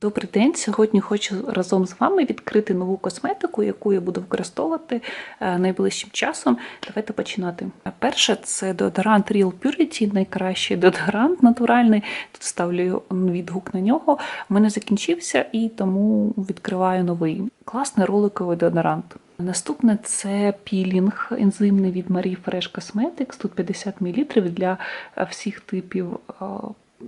Добрий день! Сьогодні хочу разом з вами відкрити нову косметику, яку я буду використовувати е, найближчим часом. Давайте починати. Перше це деодорант Real Purity, найкращий деодорант натуральний. Тут ставлю відгук на нього. У мене закінчився і тому відкриваю новий. Класний роликовий деодорант. Наступне це пілінг ензимний від Marie Fresh Cosmetics. Тут 50 мл для е, всіх типів е,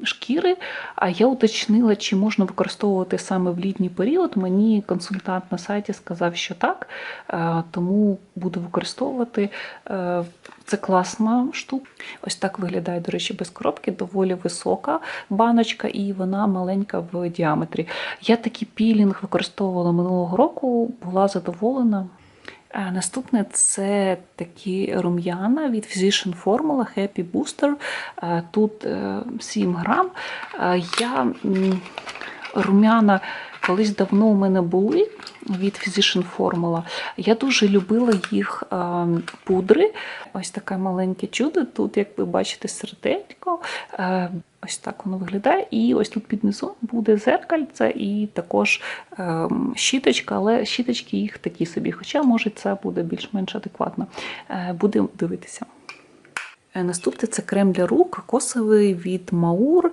шкіри. А я уточнила, чи можна використовувати саме в літній період. Мені консультант на сайті сказав, що так, е, тому буду використовувати. Е, Це класна штука. Ось так виглядає, до речі, без коробки, доволі висока баночка, і вона маленька в діаметрі. Я такий пілінг використовувала минулого року, була задоволена. Е, Наступне це такі рум'яна від Physician Formula Happy Booster. Е, Тут е, 7 грам. Е, Я рум'яна колись давно у мене були від Physician Formula. Я дуже любила їх е, пудри. Ось таке маленьке чудо. Тут, як ви бачите, сердечко. Ось так воно виглядає. І ось тут під низом буде зеркальце і також ем, щіточка, але щіточки їх такі собі. Хоча, може, це буде більш-менш адекватно. Е, Будемо дивитися. Е, Наступне це крем для рук кокосовий від Маур.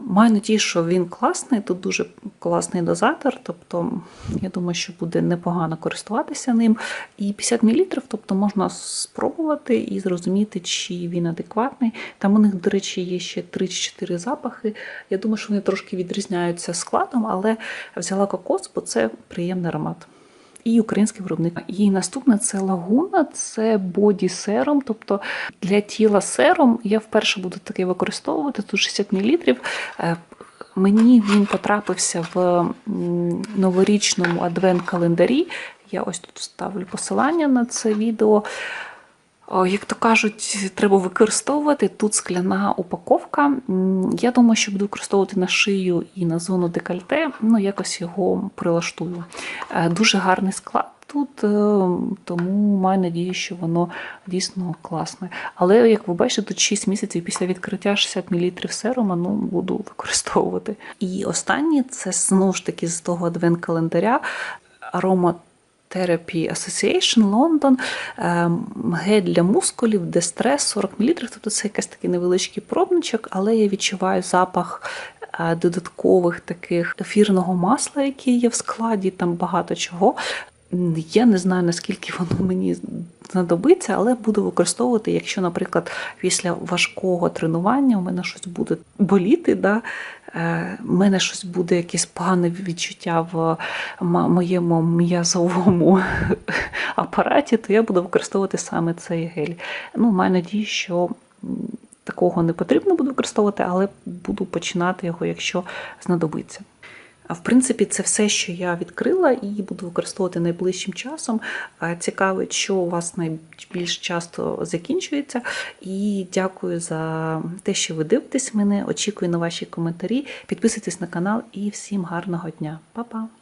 Маю надію, що він класний, тут дуже класний дозатор, тобто я думаю, що буде непогано користуватися ним. І 50 мл, тобто можна спробувати і зрозуміти, чи він адекватний. Там у них, до речі, є ще 3-4 запахи. Я думаю, що вони трошки відрізняються складом, але взяла кокос, бо це приємний аромат і український виробник. І наступне це лагуна, це боді сером. тобто для тіла сером Я вперше буду таке використовувати, тут 60 мл. Мені він потрапився в новорічному адвент-календарі. Я ось тут ставлю посилання на це відео. О, Як то кажуть, треба використовувати тут скляна упаковка. Я думаю, що буду використовувати на шию і на зону декольте, ну якось його прилаштую. Е, Дуже гарний склад тут, е, тому маю надію, що воно дійсно класне. Але як ви бачите, тут 6 місяців після відкриття 60 мл серума ну, буду використовувати. І останнє це знову ж таки з того адвент-календаря арома Therapy Association London, ем, гель для мускулів, дестрес 40 мл. Тобто це якийсь такий невеличкий пробничок, але я відчуваю запах е, додаткових таких ефірного масла, який є в складі, там багато чого. Я не знаю, наскільки воно мені знадобиться, але буду використовувати, якщо, наприклад, після важкого тренування у мене щось буде боліти, да, е, в мене щось буде якесь погане відчуття в моєму м'язовому апараті, то я буду використовувати саме цей гель. Ну, маю надію, що такого не потрібно буде використовувати, але буду починати його, якщо знадобиться. А в принципі, це все, що я відкрила і буду використовувати найближчим часом. Цікавить, що у вас найбільш часто закінчується. І дякую за те, що ви дивитесь мене. Очікую на ваші коментарі. Підписуйтесь на канал і всім гарного дня. Па-па!